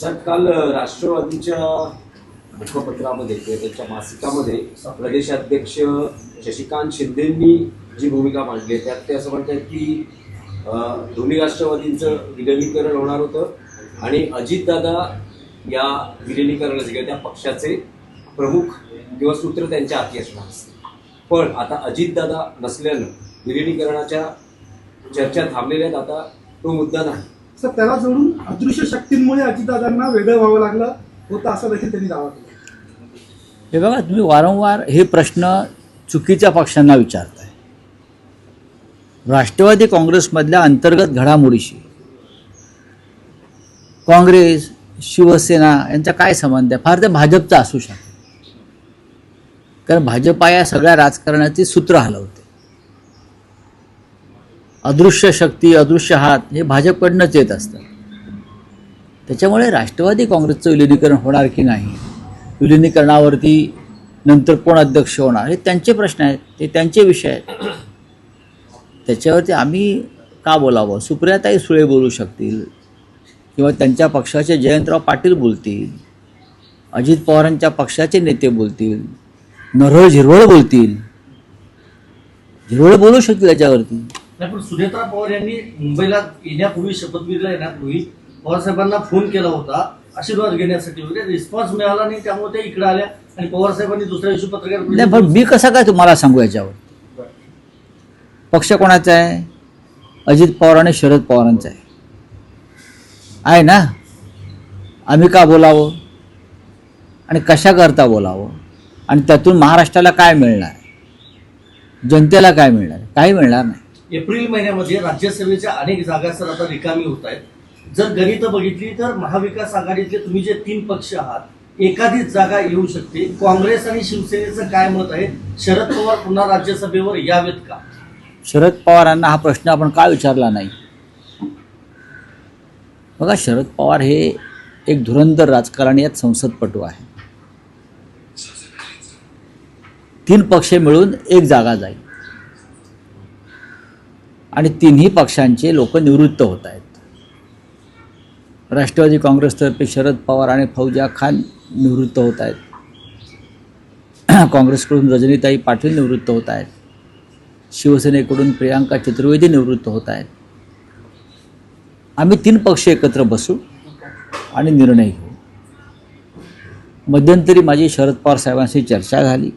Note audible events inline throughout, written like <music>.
Sir काल राष्ट्रवादीच्या मुखपत्रामध्ये किंवा त्यांच्या मासिकामध्ये प्रदेशाध्यक्ष शशिकांत शिंदेंनी जी भूमिका मांडली त्यात ते असं म्हणतात की दोन्ही राष्ट्रवादींचं विलिनीकरण होणार होतं आणि अजितदादा या विलिनीकरणाचे किंवा त्या पक्षाचे प्रमुख किंवा सूत्र त्यांच्या हाती असणार असते. पण आता अजितदादा नसल्यानं विलिनीकरणाच्या चर्चा थांबलेल्या आहेत आता तो मुद्दा नाही. सर त्याला जोडून अदृश्य शक्तींमुळे अजितदादांना वेगळं व्हावं लागलं होतं असं देखील त्यांनी दावा केला. हे बघा तुम्ही वारंवार हे प्रश्न चुकीच्या पक्षांना विचारताय. राष्ट्रवादी काँग्रेसमधल्या अंतर्गत घडामोडीशी काँग्रेस शिवसेना यांचा काय संबंध आहे? फार तर भाजपचा असू शकतो. कारण भाजपा या सगळ्या राजकारणाची सूत्र हलवते. अदृश्य शक्ती अदृश्य हात हे भाजपकडनंच येत असतात त्याच्यामुळे राष्ट्रवादी काँग्रेसचं विलिनीकरण होणार की नाही? विलिनीकरणावरती नंतर कोण अध्यक्ष होणार? हे त्यांचे प्रश्न आहेत ते त्यांचे विषय आहेत. त्याच्यावरती आम्ही का बोलावं? सुप्रियाताई सुळे बोलू शकतील किंवा त्यांच्या पक्षाचे जयंतराव पाटील बोलतील अजित पवारांच्या पक्षाचे नेते बोलतील नरळ झिरवळ बोलतील. झिरवळ बोलू शकतील याच्यावरती. नाही पण सुनेत्रा पवार यांनी मुंबईला येण्यापूर्वी शपथविधीला येण्यापूर्वी पवारसाहेबांना फोन केला होता आशीर्वाद घेण्यासाठी वगैरे. रिस्पॉन्स मिळाला नाही त्यामुळे त्या इकडे आल्या आणि पवारसाहेबांनी दुसऱ्या दिवशी पत्रकार नाही पण मी कसा काय तुम्हाला सांगू याच्यावर? पक्ष कोणाचा आहे? अजित पवार आणि शरद पवारांचा आहे. आहे ना? आम्ही का बोलावं? आणि कशाकरता बोलावं? आणि त्यातून महाराष्ट्राला काय मिळणार? जनतेला काय मिळणार? काही मिळणार नाही. एप्रिल महिन्यामध्ये राज्यसभेच्या अनेक जागा सर आता रिकामी होत आहेत. जर गणित बघितली तर महाविकास आघाडीतले तुम्ही जे तीन पक्ष आहात एखादीच जागा येऊ शकते. काँग्रेस आणि शिवसेनेचं काय मत आहे? शरद पवार पुन्हा राज्यसभेवर यावेत का? शरद पवारांना हा प्रश्न आपण का विचारला नाही? बघा शरद पवार हे एक धुरंधर राजकारणी यात संसदपटू आहे. तीन पक्ष मिळून एक जागा जाईल. आणि तिन्ही पक्षांचे लोक निवृत्त होत आहेत. राष्ट्रवादी काँग्रेसतर्फे शरद पवार आणि फौजा खान निवृत्त होत आहेत. <clears throat> काँग्रेसकडून रजनीताई पाटील निवृत्त होत आहेत. शिवसेनेकडून प्रियांका चतुर्वेदी निवृत्त होत आहेत. आम्ही तीन पक्ष एकत्र बसू आणि निर्णय घेऊ. मध्यंतरी माझी शरद पवार साहेबांशी चर्चा झाली.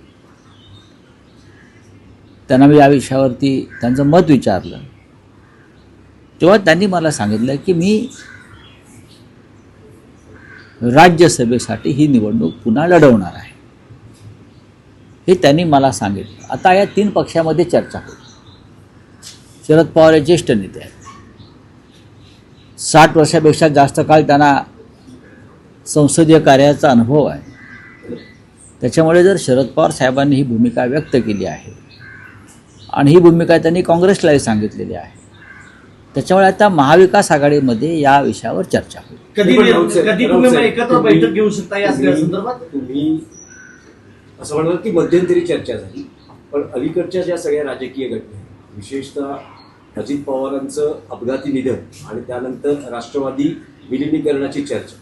त्यांना मी या विषयावरती त्यांचं मत विचारलं. तेव्हा त्यांनी मला सांगितलं की मी राज्यसभेसाठी ही निवडणूक पुन्हा लढवणार आहे. हे त्यांनी मला सांगितलं. आता या तीन पक्षामध्ये चर्चा होईल शरद पवार हे ज्येष्ठ नेते आहेत. साठ वर्षापेक्षा जास्त काळ त्यांना संसदीय कार्याचा अनुभव आहे. त्याच्यामुळे जर शरद पवार साहेबांनी ही भूमिका व्यक्त केली आहे आणि ही भूमिका त्यांनी काँग्रेसलाही सांगितलेली आहे. त्याच्यामुळे आता महाविकास आघाडीमध्ये या विषयावर चर्चा होईल. बैठक घेऊ शकता या संदर्भात तुम्ही असं म्हणणार की मध्यंतरी चर्चा झाली. पण अलीकडच्या ज्या सगळ्या राजकीय घटना विशेषतः अजित पवारांचं अपघाती निधन आणि त्यानंतर राष्ट्रवादी विलिनीकरणाची चर्चा.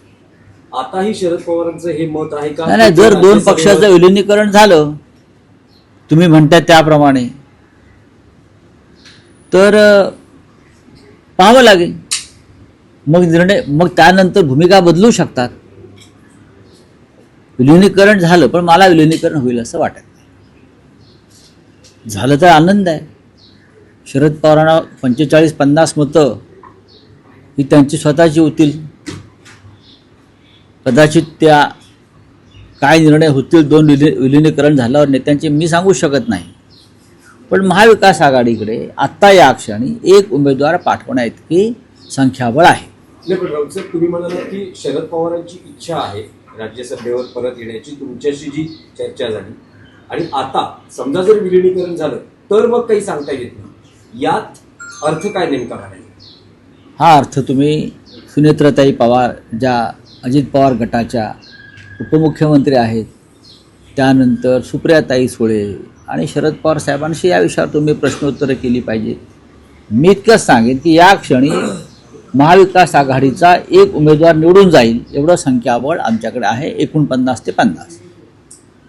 आताही शरद पवारांचं हे मत आहे का? नाही जर दोन पक्षाचं विलिनीकरण झालं तुम्ही म्हणता त्याप्रमाणे तर पाहावं लागेल. मग निर्णय मग त्यानंतर भूमिका बदलू शकतात. विलिनीकरण झालं पण मला विलिनीकरण होईल असं वाटत नाही. झालं तर आनंद आहे. शरद पवारांना पंचेचाळीस पन्नास मतं ही त्यांची स्वतःची होतील. कदाचित त्या काय निर्णय होतील दोन विली विलिनीकरण झाल्यावर नेत्यांचे मी सांगू शकत नाही. पण महाविकास आघाडीकडे आत्ता या क्षणी एक उमेदवार पाठवण्या इतकी संख्याबळ आहे. तुम्ही म्हणालात की शरद पवारांची इच्छा आहे राज्यसभेवर परत येण्याची तुमच्याशी जी चर्चा झाली. आणि आता समजा जर विलिनीकरण झालं तर मग काही सांगता येत नाही. यात अर्थ काय नेमका हा अर्थ तुम्ही सुनेत्रताई पवार ज्या अजित पवार गटाच्या उपमुख्यमंत्री आहेत त्यानंतर सुप्रियाताई सुळे आणि शरद पवार साहेबांशी या विषयावर तुम्ही प्रश्नोत्तरं केली पाहिजे. मी इतकंच सांगेन की या क्षणी महाविकास आघाडीचा एक उमेदवार निवडून जाईल एवढं संख्याबळ आमच्याकडे आहे एकोणपन्नास ते पन्नास.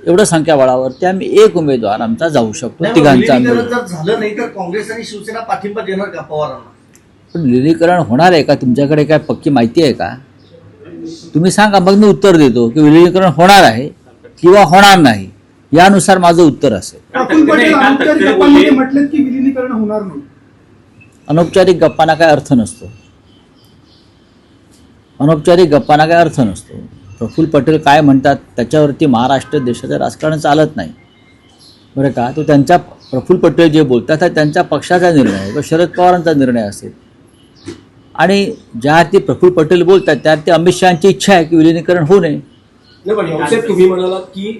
एवढं संख्याबळावरती आम्ही एक उमेदवार आमचा जाऊ शकतो तिघांचा झालं नाही तर काँग्रेस आणि शिवसेना पाठिंबा देणार का पवारांना? पण विलिनीकरण होणार आहे का? तुमच्याकडे काय पक्की माहिती आहे का? तुम्ही सांगा मग मी उत्तर देतो की विलिनीकरण होणार आहे किंवा होणार नाही. यानुसार माझं उत्तर असेल. अनौपचारिक गप्पांमध्ये म्हटलेत की विलिनीकरण होणार नाही. अनौपचारिक गप्पांना काय अर्थ नसतो. अनौपचारिक गप्पांना काय अर्थ नसतो. प्रफुल्ल पटेल काय म्हणतात त्याच्यावरती महाराष्ट्र देशाचं राजकारण चालत नाही. बरं का? तो त्यांच्या प्रफुल्ल पटेल जे बोलतात हा त्यांच्या पक्षाचा निर्णय आहे. तो शरद पवारांचा निर्णय असेल. आणि ज्या अर्थी प्रफुल्ल पटेल बोलतात त्या अर्थी अमित शहाची इच्छा आहे की विलिनीकरण होऊ नये. तुम्ही म्हणालात की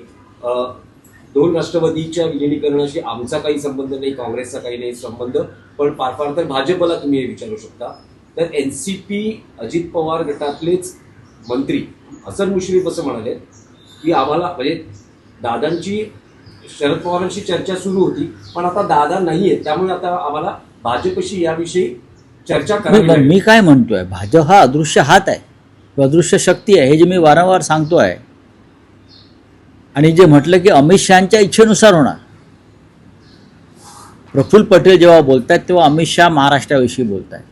दोन राष्ट्रवादीच्या विलिनीकरणाशी आमचा काही संबंध नाही काँग्रेसचा काही नाही संबंध पण फार फार तर भाजपला तुम्ही हे विचारू शकता तर एनसीपी अजित पवार गटातलेच मंत्री हसन मुश्रीफ असं म्हणाले की आम्हाला म्हणजे दादांची शरद पवारांशी चर्चा सुरू होती पण आता दादा नाहीये त्यामुळे आता आम्हाला भाजपशी याविषयी चर्चा करावी. मी काय म्हणतोय भाजप हा अदृश्य हात आहे अदृश्य शक्ती आहे हे जे मी वारंवार सांगतोय आणि जे म्हटलं की अमित शहाच्या इच्छेनुसार होणार. प्रफुल्ल पटेल जेव्हा बोलतात तेव्हा अमित शहा महाराष्ट्राविषयी बोलत आहेत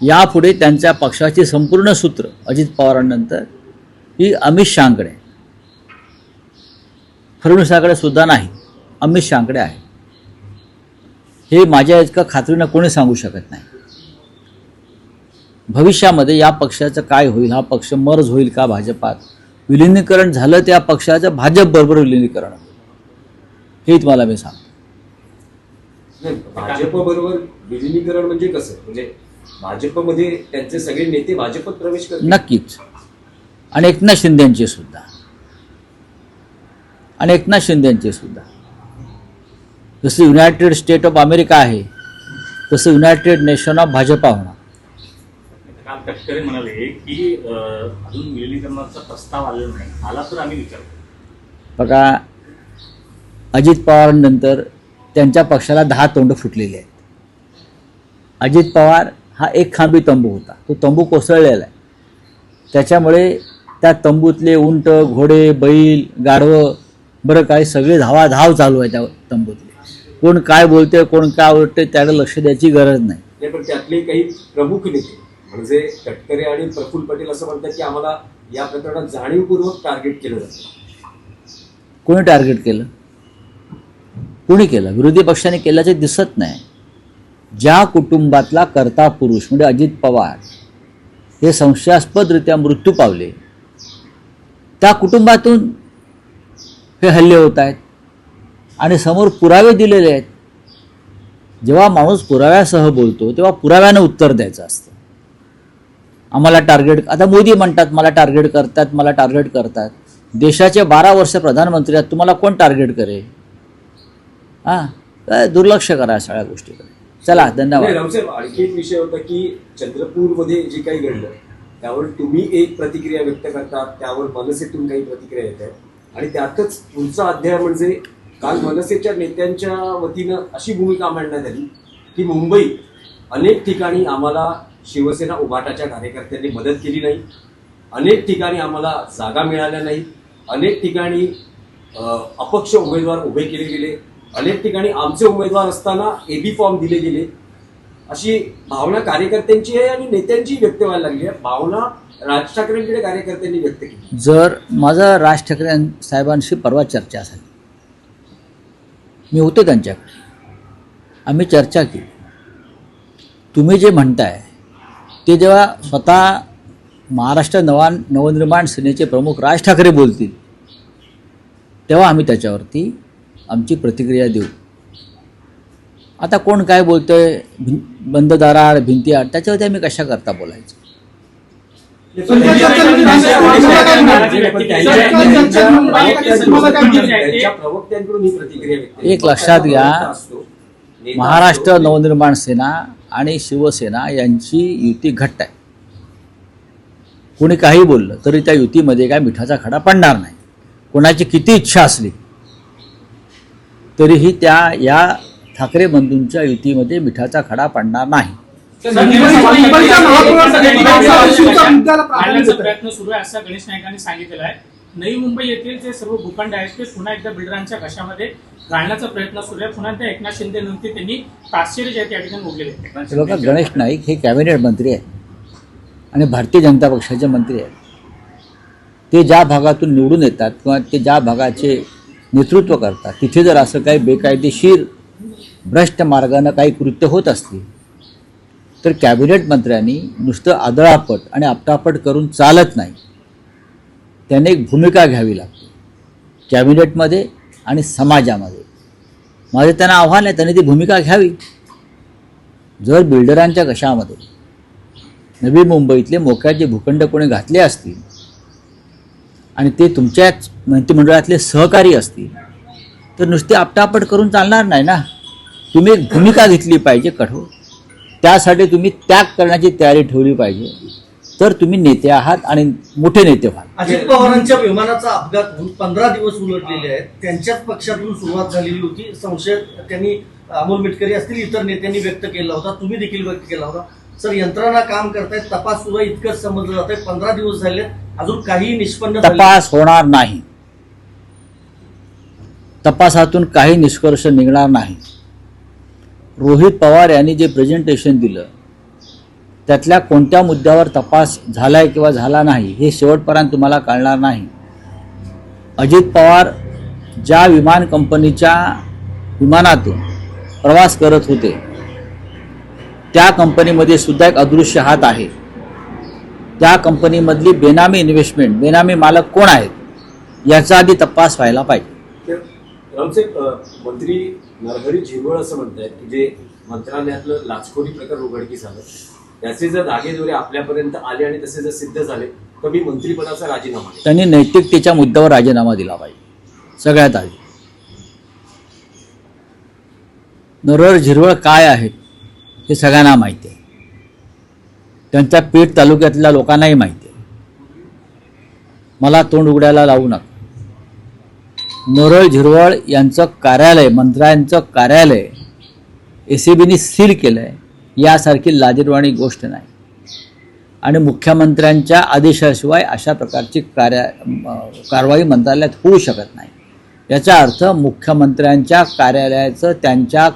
यापुढे त्यांच्या पक्षाची संपूर्ण सूत्र अजित पवारांनंतर ही अमित शहाकडे आहे. फडणवीसाकडे सुद्धा नाही अमित शहाकडे आहे. हे माझ्या इतकं खात्रीनं कोणी सांगू शकत नाही. भविष्यामध्ये या पक्षाचं काय होईल हा पक्ष मर्ज होईल का भाजपात? विलिनीकरण झालं त्या पक्षाचं भाजपबरोबर विलिनीकरण. होईल हे तुम्हाला मी सांगतो. नाही, भाजप बरोबर विलिनीकरण म्हणजे कसं? म्हणजे भाजपमध्ये त्यांचे सगळे नेते भाजपत प्रवेश करतील. नक्कीच. आणि एकनाथ शिंदेचे सुद्धा. आणि एकनाथ शिंदेचे सुद्धा. जसं युनायटेड स्टेट ऑफ अमेरिका आहे तसं युनायटेड नेशन ऑफ भाजपा होणार. तटकरे म्हणाले की अजून विलिनीकरणाचा प्रस्ताव आलेला नाही. आला तर आम्ही विचार करू बघा अजित पवारांनंतर त्यांच्या पक्षाला दहा तोंड फुटलेली आहेत. अजित पवार हा एक खांबी तंबू होता. तो तंबू कोसळलेला आहे. त्याच्यामुळे त्या तंबूतले उंट घोडे बैल गाढवं बरं काय सगळे धावा धाव चालू आहे त्या तंबूतले. कोण काय बोलते कोण काय बोलते त्याकडे लक्ष द्यायची गरज नाही. त्यातले काही प्रमुख नेते म्हणजे तटकरे आणि प्रफुल्ल पटेल असं म्हणतात की आम्हाला या प्रकरणात जाणीवपूर्वक टार्गेट केलं जातं. कोणी टार्गेट केलं? कोणी केलं? विरोधी पक्षाने केल्याचे दिसत नाही. ज्या कुटुंबातला कर्ता पुरुष म्हणजे अजित पवार हे संशयास्पदरित्या मृत्यू पावले त्या कुटुंबातून हे हल्ले होत आहेत आणि समोर पुरावे दिलेले आहेत. जेव्हा माणूस पुराव्यासह बोलतो तेव्हा पुराव्यानं उत्तर द्यायचं असतं. आम्हाला टार्गेट आता मोदी म्हणतात मला टार्गेट करतात मला टार्गेट करतात. देशाचे बारा वर्ष प्रधानमंत्री आहेत तुम्हाला कोण टार्गेट करेल? हां? दुर्लक्ष करा सगळ्या गोष्टीकडे. चला धन्यवाद. आणखी एक विषय होता की चंद्रपूरमध्ये जे काही घडलं त्यावर तुम्ही एक प्रतिक्रिया व्यक्त करतात त्यावर मनसेतून काही प्रतिक्रिया येत आहेत. आणि त्यातच पुढचा अध्याय म्हणजे काल मनसेच्या नेत्यांच्या वतीनं अशी भूमिका मांडण्यात आली की मुंबईत अनेक ठिकाणी आम्हाला शिवसेना उभाटाच्या कार्यकर्त्यांनी मदत केली नाही. अनेक ठिकाणी आम्हाला जागा मिळाल्या नाही. अनेक ठिकाणी अपक्ष उमेदवार उभे केले गेले. अनेक ठिकाणी आमचे उमेदवार असताना एबी फॉर्म दिले गेले. अशी भावना कार्यकर्त्यांची आहे आणि नेत्यांची व्यक्त व्हायला लागली आहे. भावना राज ठाकरेंकडे कार्यकर्त्यांनी व्यक्त केली जर माझा राज ठाकरे साहेबांशी परवा चर्चा झाली. मी होतो त्यांच्याकडे. आम्ही चर्चा केली. तुम्ही जे म्हणताय ते जेव्हा स्वतः महाराष्ट्र नवा नवनिर्माण सेनेचे प्रमुख राज ठाकरे बोलतील तेव्हा आम्ही त्याच्यावरती आमची प्रतिक्रिया देऊ. आता कोण काय बोलतोय भिं बंद दाराआड भिंती आड त्याच्यावरती आम्ही कशा करता बोलायचं? एक लक्षात घ्या, महाराष्ट्र नवनिर्माण सेना आणि शिवसेना यांची युती घट्ट आहे कोणी काही बोललं तरी त्या युतीमध्ये काय मिठाचा खडा पडणार नाही कोणाची किती इच्छा असली तरीही त्या या ठाकरे बंधूंच्या युतीमध्ये मिठाचा खडा पडणार नाही प्रयत्न सुरू आहे असं गणेश नाईकांनी सांगितलेलं आहे नवी मुंबई येथील जे सर्व भूखंड आहेत ते पुन्हा एकदा बिल्डरांच्या घशामध्ये घालण्याचा प्रयत्न सुरू आहे. पुन्हा त्या एकनाथ शिंदे नंतर त्यांनी ताशेरे जे आहेत त्या ठिकाणी उडलेले बघा गणेश नाईक हे कॅबिनेट मंत्री आहेत आणि भारतीय जनता पक्षाचे मंत्री आहेत. ते ज्या भागातून निवडून येतात किंवा ते ज्या भागाचे नेतृत्व करतात तिथे जर असं काही बेकायदेशीर भ्रष्ट मार्गानं काही कृत्य होत असतील तर कॅबिनेट मंत्र्यांनी नुसतं आदळापट आणि आपटापट करून चालत नाही. त्याने एक भूमिका घ्यावी लागते. कॅबिनेटमध्ये आणि समाजामध्ये. माझे त्यांना आव्हान आहे त्यांनी ती भूमिका घ्यावी. जर बिल्डरांच्या कशामध्ये नवी मुंबईतले मोक्याचे भूखंड कोणी घातले असतील आणि ते तुमच्याच मंत्रिमंडळातले सहकारी असतील तर नुसते आपटापट करून चालणार नाही ना? तुम्ही एक भूमिका घेतली पाहिजे कठोर. त्यासाठी तुम्ही त्याग करण्याची तयारी ठेवली पाहिजे. तर तुम्ही नेते आहात आणि मोठे नेते व्हाल. अजित पवारांच्या विमानाचा अपघात होऊन पंधरा दिवस उलटलेले आहेत. त्यांच्याच पक्षातून सुरुवात झालेली होती. संशय त्यांनी अमोल मिटकरी असतील इतर नेत्यांनी व्यक्त केला होता. तुम्ही देखील व्यक्त केला होता. सर यंत्रणा काम करतायत. तपास आहे इतकंच समजलं जात आहे पंधरा दिवस झाले अजून काहीही निष्पन्न झाले तपास होणार नाही. तपासातून काही निष्कर्ष निघणार नाही. रोहित पवार यांनी जे प्रेझेंटेशन दिलं त्यातल्या कोणत्या मुद्द्यावर तपास झालाय किंवा झाला नाही हे शेवटपर्यंत तुम्हाला कळणार नाही. अजित पवार ज्या विमान कंपनीच्या विमानातून प्रवास करत होते त्या कंपनीमध्ये सुद्धा एक अदृश्य हात आहे. त्या कंपनीमधली बेनामी इन्व्हेस्टमेंट बेनामी मालक कोण आहेत याचा आधी तपास व्हायला पाहिजे. मंत्री नरहरी झिरवळ असं म्हणतायत की जे मंत्रालयातलं लाचखोरी प्रकार उघडकीस आलं. त्याचे जर धागेदोरे आपल्यापर्यंत आले आणि तसे जर सिद्ध झाले तर मी मंत्रीपदाचा राजीनामा देईन. त्यांनी नैतिकतेच्या मुद्द्यावर राजीनामा दिला पाहिजे. सगळ्यात आधी. नरळ झिरवळ काय आहेत हे सगळ्यांना माहिती आहे. त्यांच्या पेठ तालुक्यातल्या लोकांनाही माहिती आहे. मला तोंड उघडायला लावू नका. नरळ झिरवळ यांचं कार्यालय मंत्र्यांचं कार्यालय ए सी बीने सील केलं आहे यासारखी लाजीरवाणी गोष्ट नाही. आणि मुख्यमंत्र्यांच्या आदेशाशिवाय अशा प्रकारची कार्या कारवाई मंत्रालयात होऊ शकत नाही. याचा अर्थ मुख्यमंत्र्यांच्या कार्यालयाचं त्यांच्या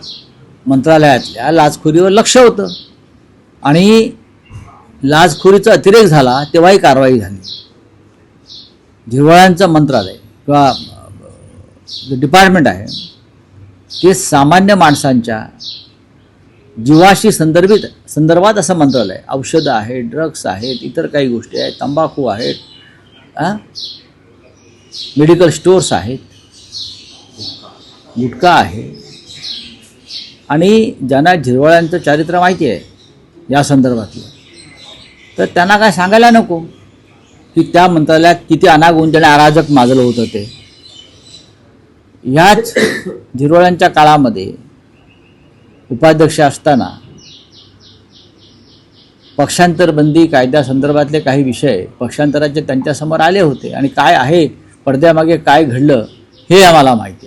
मंत्रालयातल्या लाचखोरीवर लक्ष होतं. आणि लाचखोरीचा अतिरेक झाला तेव्हाही कारवाई झाली. झिरवळांचं मंत्रालय किंवा डिपार्टमेंट आहे ते सामान्य माणसांच्या जीवाशी संदर्भित संदर्भात असं मंत्रालय आहे. औषधं आहेत ड्रग्स आहेत इतर काही गोष्टी आहेत तंबाखू आहेत मेडिकल स्टोअर्स आहेत गुटखा आहे. आणि ज्यांना झिरवळ्यांचं चारित्र्य माहिती आहे या संदर्भातलं. तर त्यांना काय सांगायला नको? की त्या मंत्रालयात किती अनागोंदने अराजक माजलं होतं ते. ह्याच झिरवळ्यांच्या काळामध्ये उपाध्यक्ष असताना पक्षांतर बंदी कायद्यासंदर्भातले काही विषय पक्षांतराचे त्यांच्यासमोर आले होते. आणि काय आहे पडद्यामागे काय घडलं हे आम्हाला माहीत